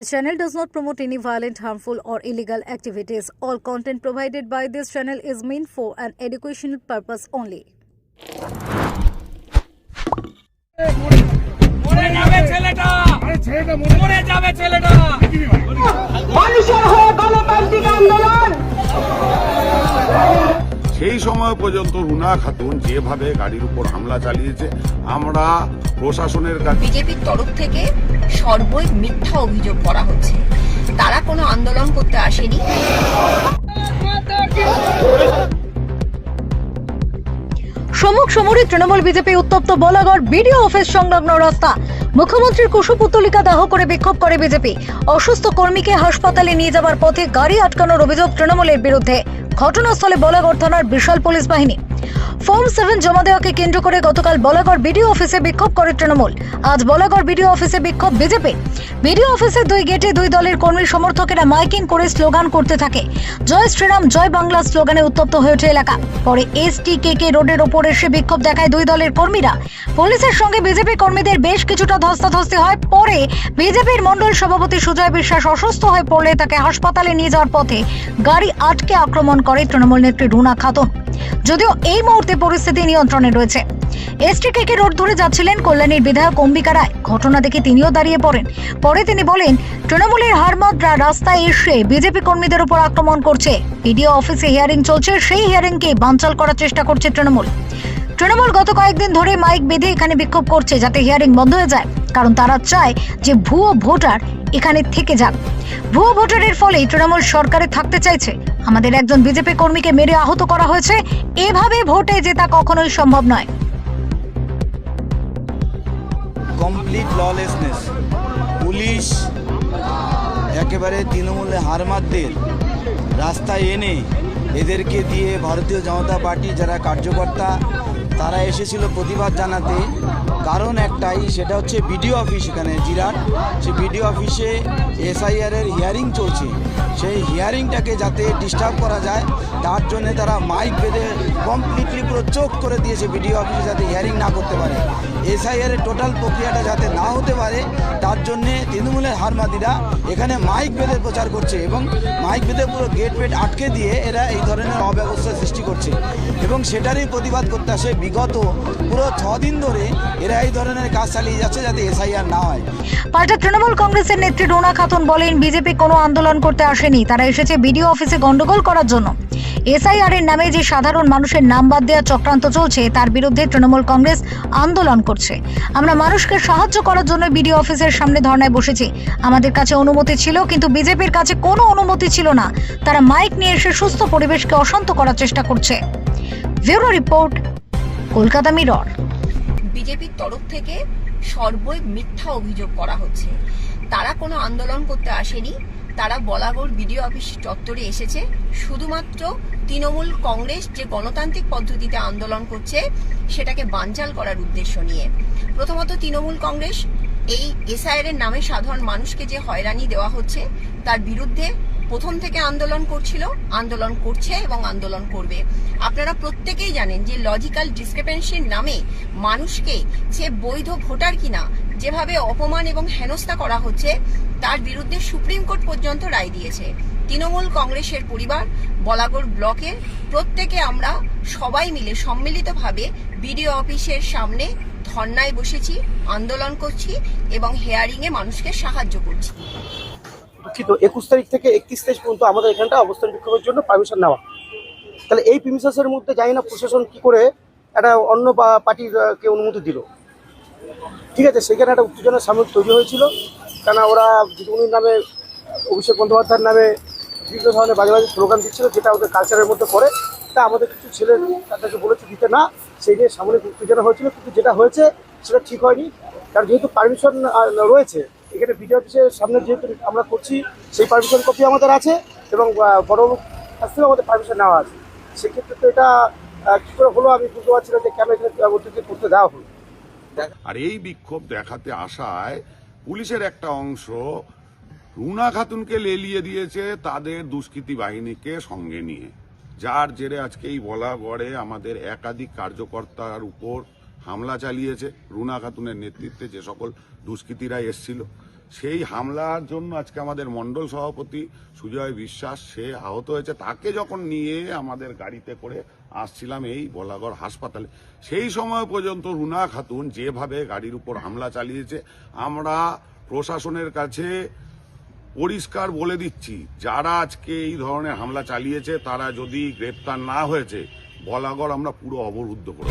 This channel does not promote any violent, harmful, or illegal activities. All content provided by this channel is meant for an educational purpose only. মরে যাবে ছেলেটা মরে যাবে ছেলেটা সময় পর্যন্ত রুনা খাতুন যেভাবে গাড়ির উপর হামলা চালিয়েছে আমরা প্রশাসনের কাছে বিজেপির তরফ থেকে সর্বই মিথ্যা অভিযোগ করা হচ্ছে। তারা কোনো আন্দোলন করতে আসেনি। সম্মুখ সমরে তৃণমূল বিজেপি উত্তপ্ত বলাগড় বিডিও অফিস সংলগ্ন রাস্তা। মুখ্যমন্ত্রীর কুশপুত্তলিকা দাহ করে বিক্ষোভ করে বিজেপি। অসুস্থ কর্মীকে হাসপাতালে নিয়ে যাওয়ার পথে গাড়ি আটকানোর অভিযোগ তৃণমূলের বিরুদ্ধে। ঘটনাস্থলে বলাগড় থানার বিশাল পুলিশ বাহিনী। ফর্ম সেভেন জমা দেওয়াকে কেন্দ্র করে গতকাল বলাগড় বিডিও অফিসে বিক্ষোভ করে তৃণমূল। আজ বলাগড় বিডিও অফিসে বিক্ষোভ বিজেপি। বিডিও অফিসের দুই গেটে দুই দলের কর্মী সমর্থকেরা মাইকিং করে স্লোগান করতে থাকে। জয় শ্রীরাম, জয় বাংলা স্লোগানে উত্তপ্ত হয়ে ওঠে এলাকা। পরে এস টি কে কে রোডের ওপর এসে বিক্ষোভ দেখায় দুই দলের কর্মীরা। পুলিশের সঙ্গে বিজেপি কর্মীদের বেশ কিছুটা ধস্তাধস্তি হয়। পরে বিজেপির মণ্ডল সভাপতি সুজয় বিশ্বাস অসুস্থ হয়ে পড়লে তাকে হাসপাতালে নিয়ে যাওয়ার পথে গাড়ি আটকে আক্রমণ করে তৃণমূল নেত্রী রুনা খাতুন। যদিও এই মুহূর্তে পরিস্থিতি নিয়ন্ত্রণে রয়েছে। এসটিকে রোড ধরে যাচ্ছিলেন কল্যাণীর বিধায়ক অম্বিকা রায়। ঘটনা দেখে তিনিও দাঁড়িয়ে পড়েন। পরে তিনি বলেন, তৃণমূলের হারমাদরা রাস্তায় এসে বিজেপি কর্মীদের উপর আক্রমণ করছে। পিডিও অফিসে হিয়ারিং চলছে, সেই হিয়ারিংকে বানচাল করার চেষ্টা করছে তৃণমূল। তৃণমূল গত কয়েকদিন ধরে মাইক বেঁধে এখানে বিক্ষোভ করছে যাতে হিয়ারিং বন্ধ হয়ে যায়। কারণ তারা চায় যে ভুয়ো ভোটার এখানে থেকে যান। ভুয়ো ভোটারের ফলেই তৃণমূল সরকারে থাকতে চাইছে। আমাদের একজন বিজেপি কর্মীকে মেরে আহত করা হয়েছে। এভাবে ভোটে জেতা কখনোই সম্ভব নয়। কমপ্লিট ললেসনেস পুলিশ একেবারে তৃণমূলে হারমাদদের রাস্তায় এনে এদেরকে দিয়ে ভারতীয় জনতা পার্টি যারা কার্যকর্তা, তারা এসেছিল প্রতিবাদ জানাতে। কারণ একটাই, সেটা হচ্ছে বিডিও অফিস এখানে জিরাট সেই বিডিও অফিসে এসআইআর এর হিয়ারিং চলছে। সেই হিয়ারিংটাকে যাতে ডিস্টার্ব করা যায়, তার জন্য তারা মাইক বেঁধে কমপ্লিটলি পুরো চোখ করে দিয়েছে বিডিও অফিসে যাতে হিয়ারিং না করতে পারে। এসআইআর এর টোটাল প্রক্রিয়াটা যাতে না হতে পারে, তার জন্যে তৃণমূলের হারমাদিরা এখানে মাইক বেঁধে প্রচার করছে এবং মাইক বেঁধে পুরো গেট ফেট আটকে দিয়ে এরা এই ধরনের অব্যবস্থা সৃষ্টি করছে। এবং সেটারই প্রতিবাদ করতে আসে বিগত পুরো ছ দিন ধরে এরা এই ধরনের কাজ চালিয়ে যাচ্ছে যাতে এসআইআর না হয়। পাল্টা তৃণমূল কংগ্রেসের নেত্রী রোনা খাতুন বলেন, বিজেপি কোনো আন্দোলন করতে আসেনি। তারা এসেছে বিডিও অফিসে গন্ডগোল করার জন্য। এসআইআর এর নামে যে সাধারণ মানুষের নাম বাদ দেওয়ার চক্রান্ত চলছে, তার বিরুদ্ধে তৃণমূল কংগ্রেস আন্দোলন করছে। আমরা মানুষকে সাহায্য করার জন্য বিডিও অফিসের সামনে ধর্নায় বসেছি। আমাদের কাছে অনুমতি ছিল, কিন্তু বিজেপির কাছে কোনো অনুমতি ছিল না। তারা মাইক নিয়ে এসে সুস্থ পরিবেশকে অশান্ত করার চেষ্টা করছে। Bureau report, Kolkata mirror. বিজেপির তরফ থেকে সর্বই মিথ্যা অভিযোগ করা হচ্ছে। তারা কোনো আন্দোলন করতে আসেনি। তারা বলাগড় বিডিও অফিস চত্বরে এসেছে। শুধুমাত্র তৃণমূল কংগ্রেস যে গণতান্ত্রিক পদ্ধতিতে আন্দোলন করছে, সেটাকে বানচাল করার উদ্দেশ্য নিয়ে। প্রথমত তৃণমূল কংগ্রেস, এই এসআইআর নামে সাধারণ মানুষকে যে হয়রানি দেওয়া হচ্ছে, তার বিরুদ্ধে প্রথম থেকে আন্দোলন করছিল, আন্দোলন করছে এবং আন্দোলন করবে। আপনারা প্রত্যেকেই জানেন যে লজিক্যাল ডিসক্রিপেন্সির নামে মানুষকে সে বৈধ ভোটার কিনা, যেভাবে অপমান এবং হেনস্থা করা হচ্ছে, তার বিরুদ্ধে সুপ্রিম কোর্ট পর্যন্ত রায় দিয়েছে। তৃণমূল কংগ্রেসের পরিবার, বলাগড় ব্লকের প্রত্যেকে আমরা সবাই মিলে সম্মিলিতভাবে বিডিও অফিসের সামনে ধর্নায় বসেছি, আন্দোলন করছি এবং হেয়ারিংয়ে মানুষকে সাহায্য করছি। দুঃখিত, একুশ তারিখ থেকে একত্রিশ তারিখ পর্যন্ত আমাদের এখানটা অবস্থান বিক্ষোভের জন্য পারমিশন নেওয়া। তাহলে এই প্রিমিসাসের মধ্যে জানি না প্রশাসন কি করে একটা অন্য পা- পার্টির কে অনুমতি দিল। ঠিক আছে, সেখানে একটা উত্তেজনার সামনে তৈরি হয়েছিল। কেন ওরা দিদিমণির নামে, অভিষেক বন্দ্যোপাধ্যায়ের নামে বিভিন্ন ধরনের বাজে বাজে স্লোগান দিচ্ছিল, যেটা ওদের কালচারের মধ্যে পড়ে। তা আমাদের কিছু ছেলে তাদেরকে বলেছে দিতে না, সেই নিয়ে সামনে উত্তেজনা হয়েছিল। কিন্তু যেটা হয়েছে, সেটা ঠিক হয়নি। কারণ যেহেতু পারমিশন রয়েছে এখানে বিডিও অফিসের সামনে যেহেতু আমরা করছি, সেই পারমিশন কপি আমাদের আছে এবং বড় কাছ থেকেও আমাদের পারমিশন নেওয়া আছে। সেক্ষেত্রে তো এটা কি করে হলো আমি বুঝতে পারছি না যে কেন এখানে ওদেরকে করতে দেওয়া হলো। আর এই বিক্ষোভ দেখাতে আসায় পুলিশের একটা অংশ রুনা খাতুনকে লেলিয়ে দিয়েছে তাদের দুষ্কৃতী বাহিনীকে সঙ্গে নিয়ে। যার জেরে আজকে এই বলা গড়ে আমাদের একাধিক কার্যকর্তার উপর হামলা চালিয়েছে রুনা খাতুনের নেতৃত্বে যে সকল দুষ্কৃতীরা এসছিল। সেই হামলার জন্য আজকে আমাদের মন্ডল সভাপতি সুজয় বিশ্বাস সে আহত হয়েছে। তাকে যখন নিয়ে আমাদের গাড়িতে করে আসছিলাম এই বলাগড় হাসপাতালে, সেই সময় পর্যন্ত রুনা খাতুন যেভাবে গাড়ির উপর হামলা চালিয়েছে, আমরা প্রশাসনের কাছে পরিষ্কার বলে দিচ্ছি, যারা আজকে এই ধরনের হামলা চালিয়েছে, তারা যদি গ্রেপ্তার না হয়েছে, বলাগড় আমরা পুরো অবরুদ্ধ করে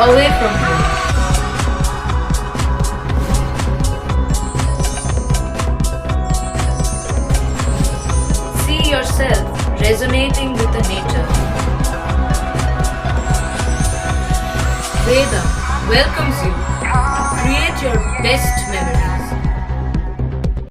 away from home. See yourself resonating with the nature. Vedam welcomes you to create your best memories.